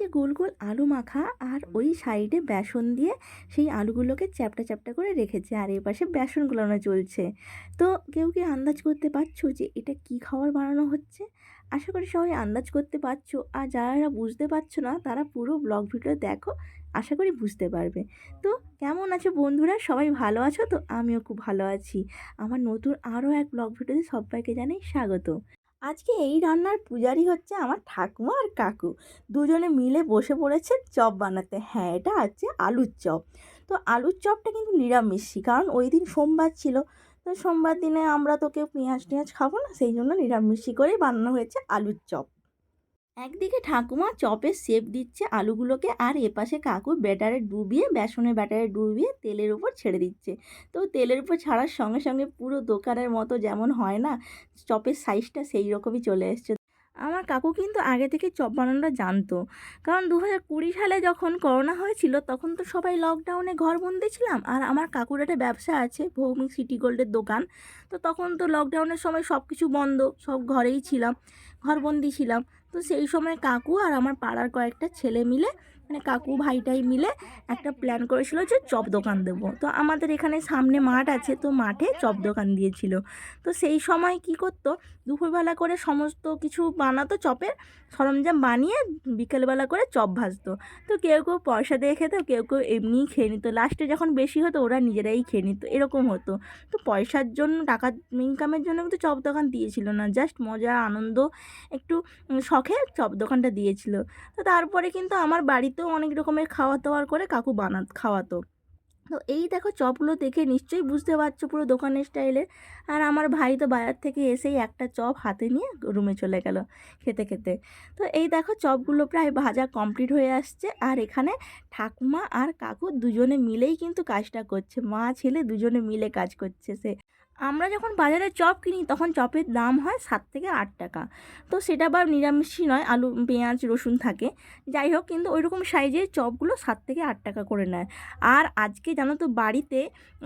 যে গোল গোল আলু মাখা আর ওই সাইডে বেসন দিয়ে সেই আলুগুলোকে চ্যাপটা চ্যাপটা করে রেখেছে আর এই পাশে বেসন গুলানো চলছে তো কেউ কি আন্দাজ করতে পারছ যে এটা কি খাবার বানানো হচ্ছে? আশা করি সবাই আন্দাজ করতে পারছ। আর যারা বুঝতে পারছ না, তারা পুরো ব্লগ ভিডিও দেখো, আশা করি বুঝতে পারবে। তো কেমন আছো বন্ধুরা? সবাই ভালো আছো? তো আমিও খুব ভালো আছি। আমার নতুন আরও এক ব্লগ ভিডিওতে সবাইকে জানাই স্বাগত। আজকে এই রান্নার পূজারি হচ্ছে আমার ঠাকুমা আর কাকু। দুজনে মিলে বসে পড়েছে চপ বানাতে। হ্যাঁ এটা আছে আলুর চপ। তো আলুর চপটা কিন্তু নিরামিষই, কারণ ওই দিন সোমবার ছিল। তো সোমবার দিনে আমরা তো কেউ পেঁয়াজ টেঁয়াজ খাব না, সেই জন্য নিরামিষই করেই বানানো হয়েছে আলুর চপ। একদিকে ঠাকুমা চপের শেপ দিচ্ছে আলুগুলোকে আর এপাশে কাকু ব্যাটারে ডুবিয়ে, বেসনের ব্যাটারে ডুবিয়ে তেলের উপর ছেড়ে দিচ্ছে। তো তেলের উপর ছাড়ার সঙ্গে সঙ্গে পুরো দোকানের মতো যেমন হয় না, চপের সাইজটা সেই রকমই চলে এসছে। আমার কাকু কিন্তু আগে থেকে চপ বানানোটা জানতো। কারণ দু হাজার কুড়ি সালে যখন করোনা হয়েছিল, তখন তো সবাই লকডাউনে ঘর বন্দি ছিলাম। আর আমার কাকুর একটা ব্যবসা আছে, ভৌমিক সিটি গোল্ডের দোকান। তো তখন তো লকডাউনের সময় সব কিছু বন্ধ, সব ঘরেই ছিলাম ঘরবন্দি ছিলাম। তো সেই সময় কাকু আর আমার পাড়ার কয়েকটা ছেলে মিলে মানে কাকু ভাইটাই মিলে একটা প্ল্যান করেছিল যে চপ দোকান দেবো। তো আমাদের এখানে সামনে মাঠ আছে, তো মাঠে চপ দোকান দিয়েছিল। তো সেই সময় কি করতো, দুপুরবেলা করে সমস্ত কিছু বানাতো চপের, সরঞ্জাম বানিয়ে বিকেলবেলা করে চপ ভাজতো। তো কেউ কেউ পয়সা দিয়ে খেতো, কেউ কেউ এমনিই খেয়ে নিত। লাস্টে যখন বেশি হতো, ওরা নিজেরাই খেয়ে নিত, এরকম হতো। তো পয়সার জন্য টাকা ইনকামের জন্য কিন্তু চপ দোকান দিয়েছিল না জাস্ট মজা, আনন্দ, একটু শখে চপ দোকানটা দিয়েছিল। তো তারপরে কিন্তু আমার বাড়িতেও অনেক রকমের খাওয়া দাওয়ার করে কাকু বানা, খাওয়াতো। তো এই দেখো চপগুলো দেখে নিশ্চয়ই বুঝতে পারছ পুরো দোকানের স্টাইলে। আর আমার ভাই তো বাজার থেকে এসেই একটা চপ হাতে নিয়ে রুমে চলে গেল খেতে খেতে। তো এই দেখো চপগুলো প্রায় ভাজা কমপ্লিট হয়ে আসছে। আর এখানে ঠাকুমা আর কাকু দুজনে মিলেই কিন্তু কাজটা করছে। মা, ছেলে দুজনে মিলে কাজ করছে সে। আমরা যখন বাজারে চপ কিনি, তখন চপের দাম হয় সাত থেকে আট টাকা। তো সেটা আবার নিরামিষই নয়, আলু, পেঁয়াজ, রসুন থাকে। যাই হোক, কিন্তু ওই রকম সাইজের চপগুলো সাত থেকে আট টাকা করে নেয়। আর আজকে জানো তো বাড়িতে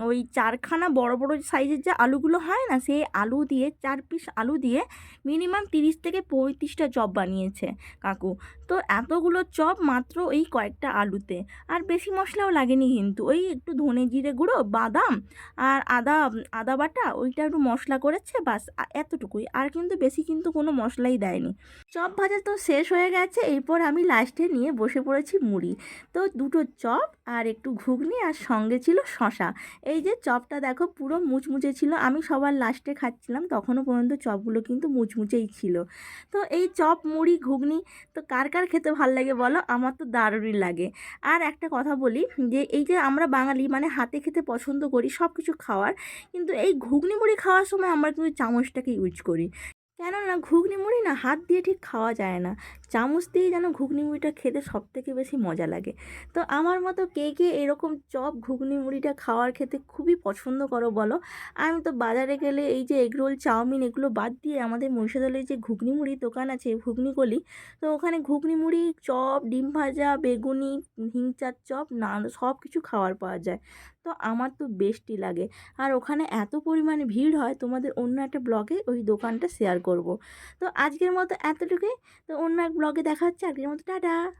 ওই চারখানা বড় বড় সাইজের যে আলুগুলো হয় না, সেই আলু দিয়ে, চার পিস আলু দিয়ে মিনিমাম তিরিশ থেকে পঁয়ত্রিশটা চপ বানিয়েছে কাকু। তো এতগুলো চপ মাত্র ওই কয়েকটা আলুতে। আর বেশি মশলাও লাগেনি কিন্তু। ওই একটু ধনে জিরে গুঁড়ো, বাদাম আর আদা আদা বাটা ওইটা একটু মশলা করেছে, বাস এতটুকুই। আর কিন্তু বেশি কিন্তু কোনো মশলাই দেয়নি। চপ ভাজা তো শেষ হয়ে গেছে, এরপর আমি লাস্টে নিয়ে বসে পড়েছি মুড়ি। তো দুটো চপ আর একটু ঘুগনি আর সঙ্গে ছিল শশা এই যে চপটা দেখো পুরো মুচমুচে ছিল। আমি সবার লাস্টে খাচ্ছিলাম, তখনও পর্যন্ত চপগুলো কিন্তু মুচমুচেই ছিল। তো এই চপ, মুড়ি, ঘুগনি, তো কার কার খেতে ভালো লাগে বলো? আমার তো দারুণই লাগে। আর একটা কথা বলি, যে এই যে আমরা বাঙালি মানে হাতে খেতে পছন্দ করি সব কিছু খাওয়ার, কিন্তু এই ঘুগনি, মুড়ি খাওয়ার সময় আমরা কিন্তু চামচটাকে ইউজ করি। কেননা ঘুগনি মুড়ি না হাত দিয়ে ঠিক খাওয়া যায় না। চামচ দিয়ে যেন ঘুগনি মুড়িটা খেতে সব থেকে বেশি মজা লাগে। তো আমার মতো কে কে এরকম চপ ঘুগনি মুড়িটা খাওয়ার খেতে খুবই পছন্দ করো বলো। আমি তো বাজারে গেলে এই যে এগরোল চাউমিন এগুলো বাদ দিয়ে আমাদের মহিষাদলের যে ঘুগনি মুড়ির দোকান আছে ঘুগনি গলি তো ওখানে ঘুগনি মুড়ি চপ, ডিম ভাজা, বেগুনি, হিংচার চপ না সব কিছু খাওয়ার পাওয়া যায়। তো আমার তো বেস্টই লাগে। আর ওখানে এত পরিমাণে ভিড় হয়, তোমাদের অন্য একটা ব্লগে ওই দোকানটা শেয়ার করব। তো আজকের মতো এতটুকুই। তো অন্য এক ব্লগে দেখা হচ্ছে। আজকের মতো টাটা।